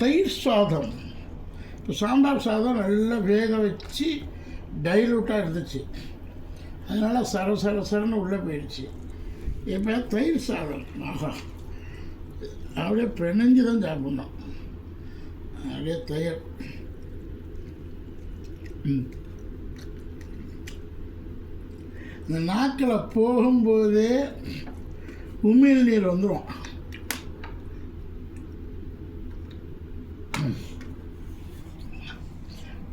தயிர் சாதம். இப்போ சாம்பார் சாதம் நல்லா வேக வச்சு டைலூட்டாக இருந்துச்சு. அதனால் சர சர சரன்னு உள்ளே போயிடுச்சு. இப்போ தயிர் சாதம். ஆகா அப்படியே பிணைஞ்சு தான் சாப்பிட்ணும். அப்படியே தயிர். இந்த நாக்கில் போகும்போதே உமிழ் நீர் வந்துடும்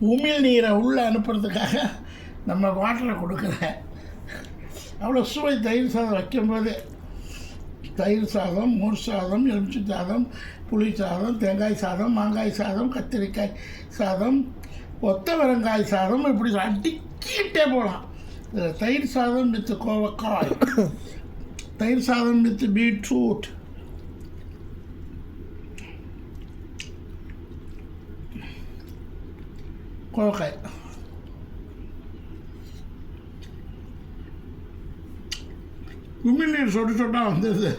உமிழ் நீரை உள்ளே அனுப்புறதுக்காக நம்ம வாட்டரை கொடுக்குறேன் அவ்வளோ சுவை தயிர் சாதம் வைக்கும்போது தயிர் சாதம் மோர் சாதம் எலுமிச்சை சாதம் புளி சாதம் தேங்காய் சாதம் மாங்காய் சாதம் கத்திரிக்காய் சாதம் கொத்தவரங்காய் சாதம் இப்படி அடிக்கிட்டே போகலாம் தயிர் சாதம் வித்து கோவக்காய் தயிர் சாதம் வித்து பீட்ரூட் கோவக்காய் உமிழ்நீர் சொட்டு சொட்டாக வந்துடுது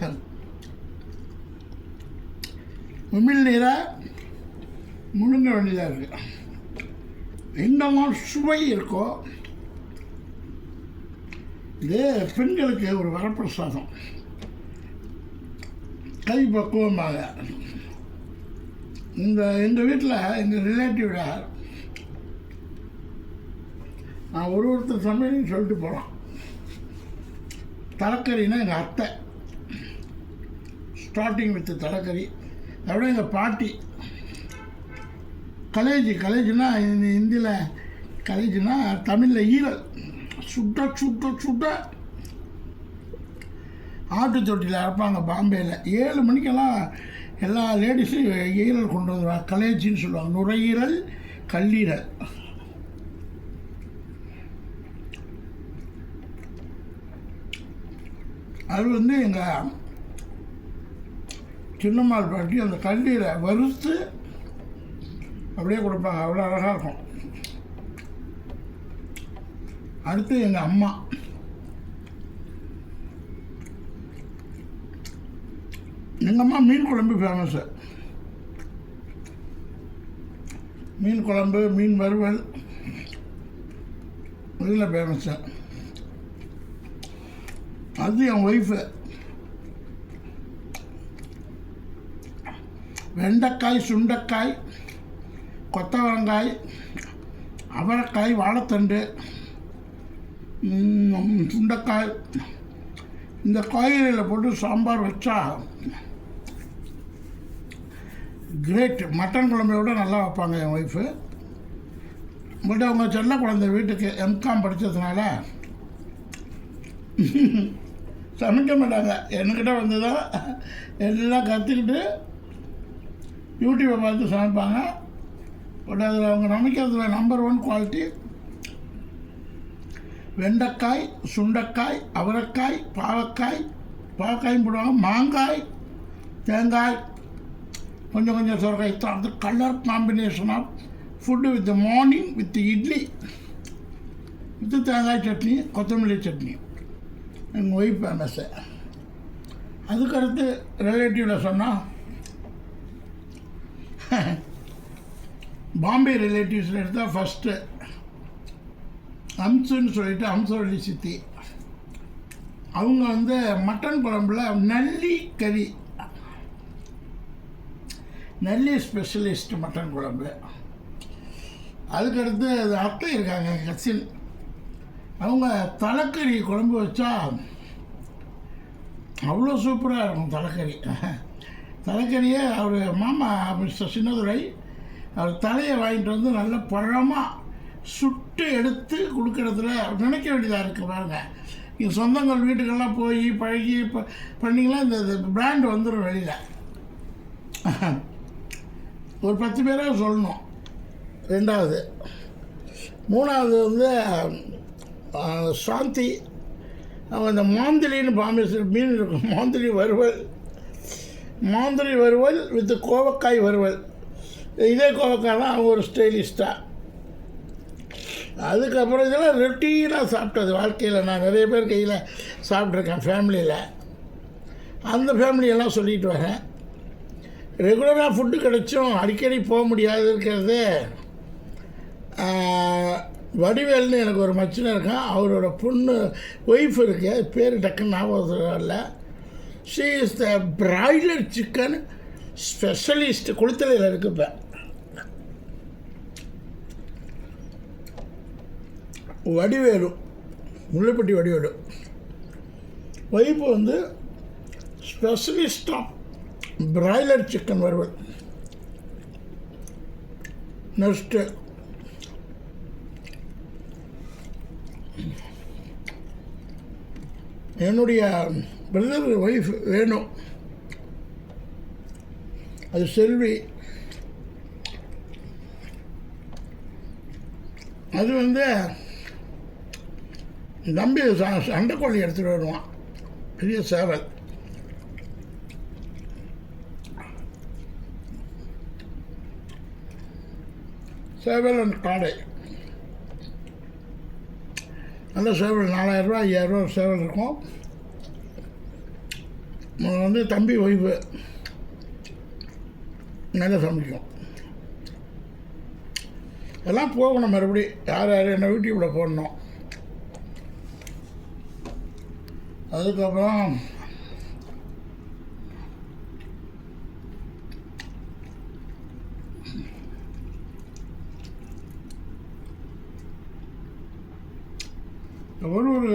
உமிழ்நீரை முழுங்க வேண்டியதாக இருக்குது இன்னமும் சுவை இருக்கோ இது பெண்களுக்கு ஒரு வரப்பிரசாதம் கை பக்குவமாக இந்த எங்கள் வீட்டில் எங்கள் ரிலேட்டிவ்ட நான் ஒரு ஒருத்தர் சமையல்னு சொல்லிட்டு போகலாம் தலைக்கறினா எங்கள் அத்தை. ஸ்டார்டிங் வித் தலைக்கறி. அதோட எங்கள் பாட்டி. கலேஜி கலேஜ்னா ஹிந்தியில் கலேஜுன்னா தமிழில் ஈரல். சுட்ட சுட்ட சுட்ட ஆட்டு தொட்டியில் அரைப்பாங்க பாம்பேயில் ஏழு மணிக்கெல்லாம் எல்லா லேடிஸும் ஈரல் கொண்டு வந்துடுவாங்க கலேஜின்னு சொல்லுவாங்க. நுரையீரல் கல்லீரல். அது வந்து எங்கள் சின்னம்மாள் பாட்டி அந்த கல்லியில் வறுத்து அப்படியே கொடுப்பாங்க. அவ்வளோ அழகாக இருக்கும். அடுத்து எங்கள் அம்மா. எங்கள் அம்மா மீன் குழம்பு ஃபேமஸ்ஸு மீன் குழம்பு மீன் வறுவல் இதில் ஃபேமஸ்ஸு அது என் ஒய்ஃபு வெண்டைக்காய் சுண்டைக்காய் கொத்தவரங்காய் அவரைக்காய் வாழைத்தண்டு சுண்டைக்காய். இந்த காய்கறியில் போட்டு சாம்பார் வச்சா கிரேட் மட்டன் குழம்பை விட நல்லா வைப்பாங்க என் ஒய்ஃபு பட் அவங்க செல்ல குழந்தை வீட்டுக்கு எம்காம் படித்ததுனால சமைக்க மாட்டாங்க. என்கிட்ட வந்து தான் எல்லாம் கற்றுக்கிட்டு யூடியூப்பை பார்த்து சமைப்பாங்க. பட் அதில் அவங்க சமைக்கிறதுல நம்பர் ஒன் குவாலிட்டி வெண்டைக்காய் சுண்டைக்காய் அவரைக்காய் பாவக்காய் பாவக்காயும் போடுவாங்க. மாங்காய் தேங்காய் கொஞ்சம் கொஞ்சம் சுரக்காய் அது colour combination of food with morning with idli with தேங்காய் சட்னி கொத்தமல்லி சட்னி. எங்கள் ஒய்ஃப் ஃபேமஸ்ஸு அதுக்கடுத்து ரிலேட்டிவில் சொன்னால் பாம்பே ரிலேட்டிவ்ஸில் எடுத்தால் ஃபஸ்ட்டு அம்சுன்னு சொல்லிட்டு அம்சவள்ளி சித்தி. அவங்க வந்து மட்டன் குழம்புல நல்லி கறி. நல்லி ஸ்பெஷலிஸ்ட் மட்டன் குழம்பு. அதுக்கடுத்து அது அத்தை இருக்காங்க கசின் அவங்க தலைக்கறி குழம்பு வச்சா அவ்வளோ சூப்பராக இருக்கும் தலைக்கறி. தலைக்கறியை அவர் மாமா மிஸ்டர் சின்னதுரை அவர் தலையை வாங்கிட்டு வந்து நல்ல பழமாக சுட்டு எடுத்து கொடுக்கறதுல நினைக்க வேண்டியதாக இருக்குது பாருங்க. என் சொந்தங்கள் வீட்டுக்கெல்லாம் போய் பழகி ப பண்ணிங்களா இந்த பிராண்ட் வந்துடும் வெளியில். ஒரு பத்து பேராக சொல்லணும். ரெண்டாவது. மூணாவது வந்து சாந்தி அந்த இந்த மாந்திலின்னு பாம்பே மீன் இருக்கும். மாந்திலி வறுவல். மாந்திரி வறுவல் வித் கோவக்காய் வறுவல். இதே கோவக்காய் தான் அவங்க ஒரு ஸ்டைலிஸ்ட்டாக அதுக்கப்புறம் இதெல்லாம் ரொட்டீனாக சாப்பிட்டது. வாழ்க்கையில் நான் நிறைய பேர் கையில் சாப்பிட்ருக்கேன் ஃபேமிலியில். அந்த ஃபேமிலியெல்லாம் சொல்லிட்டு வரேன். ரெகுலராக ஃபுட்டு கிடைச்சும் அடிக்கடி போக முடியாது இருக்கிறது வடிவேல்னு எனக்கு ஒரு மச்சினை இருக்கான். அவரோட பொண்ணு ஒய்ஃப் இருக்கு. பேர் டக்குன்னு ஞாபகம் இல்லை she is the broiler chicken specialist குளித்தலையில் இருக்கு இப்போ. வடிவேலு முள்ளுப்பட்டி வடிவேலு. ஒய்ஃபு வந்து ஸ்பெஷலிஸ்ட் ஆஃப் பிராய்லர் சிக்கன் வருவது நெக்ஸ்ட்டு என்னுடைய பிரதர் ஒய்ஃப் வேணும். அது செல்வி. அது வந்து நம்பி ச- சண்டைக்கோழி எடுத்துகிட்டு வருவான். பெரிய சேவல். சேவல் அண்ட் காடை. நல்ல சேவல் நாலாயிரரூவா ஐயாயிரரூவா சேவல் இருக்கும். வந்து தம்பி ஒய்ஃபு நல்லா சமைக்கும். எல்லாம் போகணும் மறுபடி. யார் யார் என்ன யூடியூப்பில் போடணும். அதுக்கப்புறம் ஒரு ஒரு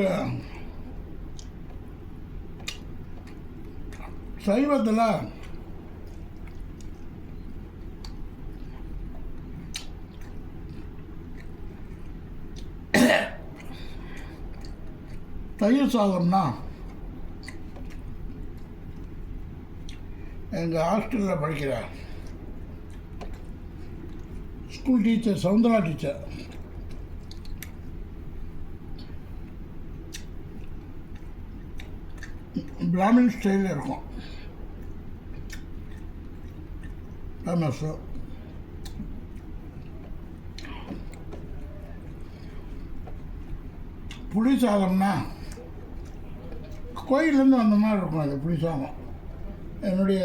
சைவத்தில் தயிர் சாதம்னா எங்கள் ஹாஸ்டலில் படிக்கிற school teacher Soundara teacher Brahmin ஸ்டைலில் இருக்கும். ஃபேமஸ்ஸு புளி சாதம்னா கோயிலேருந்து வந்த மாதிரி இருக்கும் அது புளி சாதம். என்னுடைய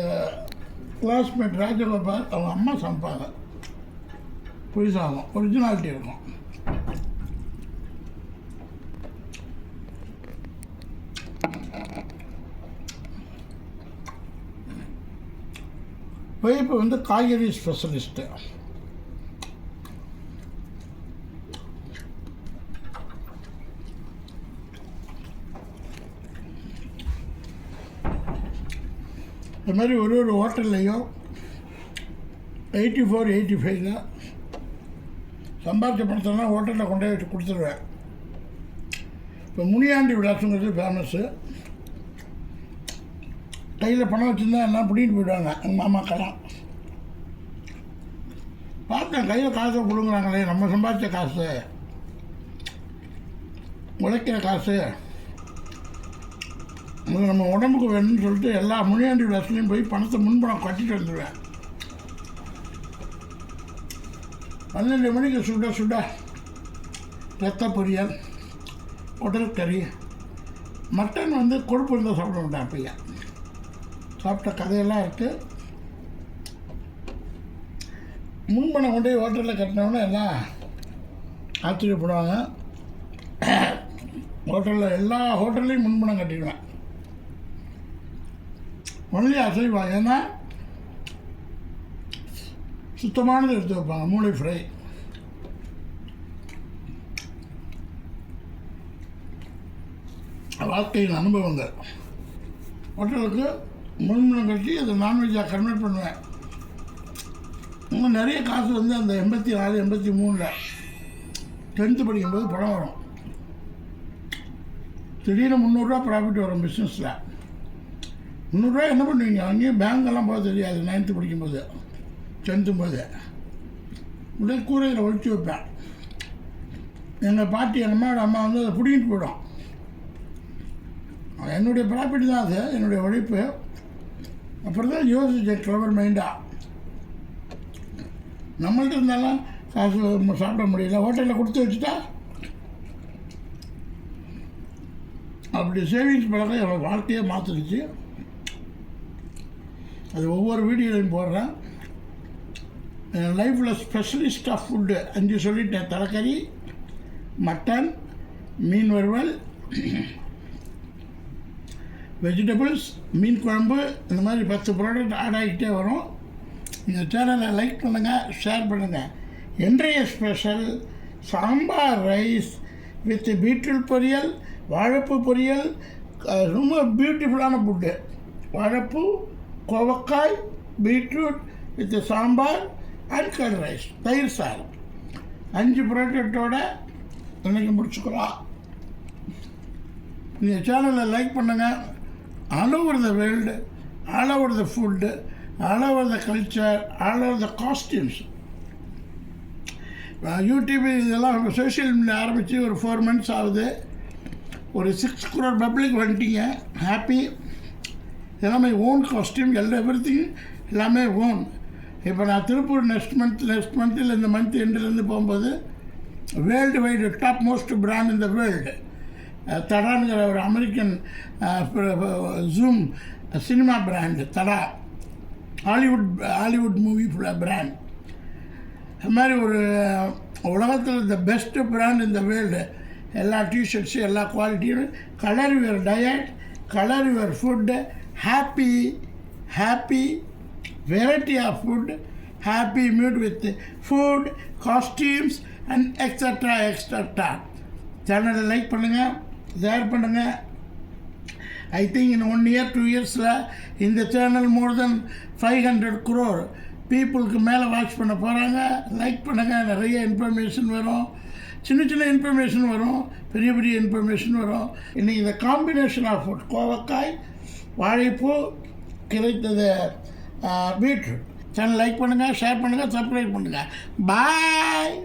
கிளாஸ்மேட் ராஜகோபால் அவங்க அம்மா சமைப்பாங்க. புளி சாதம் ஒரிஜினாலிட்டி இருக்கும். இப்போ வந்து காய்கறி ஸ்பெஷலிஸ்ட்டு இது மாதிரி ஒரு ஒரு ஹோட்டல்லையும் எயிட்டி ஃபோர் எயிட்டி ஃபைவ்ல சம்பாதிச்ச பணத்தெல்லாம் ஹோட்டலில் கொண்டு வச்சு கொடுத்துருவேன். இப்போ முனியாண்டி விலாசங்கிறது ஃபேமஸ்ஸு கையில் பணம் வச்சுருந்தா எல்லாம் பிடிக்கிட்டு போயிடுவாங்க. எங்கள் மாமாக்கெல்லாம். பார்த்தேன் கையில் காசை கொடுங்குறாங்களே நம்ம சம்பாதிச்ச காசு. உழைக்கிற காசு. அது நம்ம உடம்புக்கு வேணும்னு சொல்லிட்டு எல்லா முனியாண்டி வசதியும் போய் பணத்தை முன்பணம் கட்டிட்டு வந்துடுவேன் பன்னெண்டு மணிக்கு சுட சுட ரத்த பொரியல் உடற்கறி கறி மட்டன் வந்து கொழுப்பு இருந்தால் சாப்பிட மாட்டேன் அப்பையா. சாப்பிட்ட கதையெல்லாம் இருக்குது முன்பணம் கொண்டு போய் ஹோட்டலில் கட்டினவொன்னே எல்லாம் ஆச்சரியப்படுவாங்க. ஹோட்டலில் எல்லா ஹோட்டல்லையும் முன்பணம் கட்டிடுவேன். ஒன்லி அசைவாங்க ஏன்னா சுத்தமானது எடுத்து வைப்பாங்க. மூளை ஃப்ரை. வாழ்க்கையின் அனுபவங்கள். ஹோட்டலுக்கு முழுமணம் கட்டி அதை நான்வெஜ்ஜாக கன்வெர்ட் பண்ணுவேன். இன்னும் நிறைய காசு வந்து அந்த எண்பத்தி நாலு எண்பத்தி மூணில் டென்த்து படிக்கும்போது பணம் வரும். திடீர்னு முந்நூறுரூவா ப்ராஃபிட் வரும் பிஸ்னஸில் முந்நூறுரூவா என்ன பண்ணுவீங்க? அங்கேயும் பேங்க்கெல்லாம் போக தெரியாது நைன்த்து படிக்கும்போது டென்த்தும் போது. அப்படியே கூரையில் ஒழிச்சு வைப்பேன். எங்கள் பாட்டி எங்கள் அம்மாவோட அம்மா வந்து அதை பிடிங்கிட்டு போயிடும். என்னுடைய ப்ராஃபிட் தான் அது என்னுடைய உழைப்பு. அப்புறம் தான் யோசிச்சேன் கிளவர் மைண்டாக நம்மள்ட்ட இருந்தாலும் காசு சாப்பிட முடியல ஹோட்டலில் கொடுத்து வச்சுட்டா? அப்படி சேவிங்ஸ் பழக்கம் என்னோடய வாழ்க்கையை மாற்றிடுச்சு அது ஒவ்வொரு வீடியோலையும் போடுறேன். லைஃப்பில் ஸ்பெஷலிஸ்ட் ஆஃப் ஃபுட்டு அஞ்சு சொல்லிட்டேன். தலைக்கறி மட்டன் மீன் வறுவல் வெஜிடபிள்ஸ் மீன் குழம்பு இந்த மாதிரி பத்து ப்ராடக்ட் ஆட் ஆகிட்டே வரும். இந்த சேனலை லைக் பண்ணுங்கள் ஷேர் பண்ணுங்கள் இன்றைய special sambar rice with beetroot பொரியல் வாழைப்பூ பொரியல் ரொம்ப பியூட்டிஃபுல்லான ஃபுட்டு வாழைப்பூ கோவக்காய் beetroot with sambar and curd rice தயிர் சாதம். அஞ்சு ப்ராடக்டோட இன்றைக்கி முடிச்சுக்கலாம். இந்த சேனலை லைக் பண்ணுங்கள் all over the world all over the food all over the culture all over the costumes YouTube இதெல்லாம் சோஷியல் மீடியா ஆரம்பித்து ஒரு ஃபோர் மந்த்ஸ் ஆகுது. ஒரு சிக்ஸ் குரோர் பப்ளிக் வந்துட்டீங்க. ஹாப்பி எல்லாமே ஓன் காஸ்டியூம் எல்லா எவ்ரி எல்லாமே ஓன் இப்போ நான் திருப்பூர் நெக்ஸ்ட் மந்த் நெக்ஸ்ட் மந்த்தில் இந்த மந்த் எண்ட்லேருந்து போகும்போது world wide top most brand இந்த வேர்ல்டு தடாங்கிற ஒரு அமெரிக்கன் ஜூம் சினிமா பிராண்டு தடா. Hollywood Hollywood movie brand. அது மாதிரி ஒரு உலகத்தில் இந்த பெஸ்ட்டு பிராண்ட் இந்த வேர்ல்டு எல்லா டிஷர்ட்ஸு எல்லா குவாலிட்டியும் colour your diet colour your food happy happy variety of food happy mood with food costumes and extra extra சேனலை லைக் பண்ணுங்கள் ஷேர் பண்ணுங்கள் I think in one year two இயர்ஸில் இந்த channel more than five hundred crore பீப்புளுக்கு மேலே watch பண்ண போகிறாங்க like பண்ணுங்கள் நிறைய இன்ஃபர்மேஷன் வரும். சின்ன சின்ன இன்ஃபர்மேஷன் வரும். பெரிய பெரிய இன்ஃபர்மேஷன் வரும். இன்றைக்கி இந்த காம்பினேஷன் ஆஃப் ஃபுட் கோவக்காய் வாழைப்பூ கிடைத்தது பீட்ரூட் சேனல் லைக் பண்ணுங்கள் ஷேர் பண்ணுங்கள் சப்ஸ்கிரைப் பண்ணுங்கள் பாய்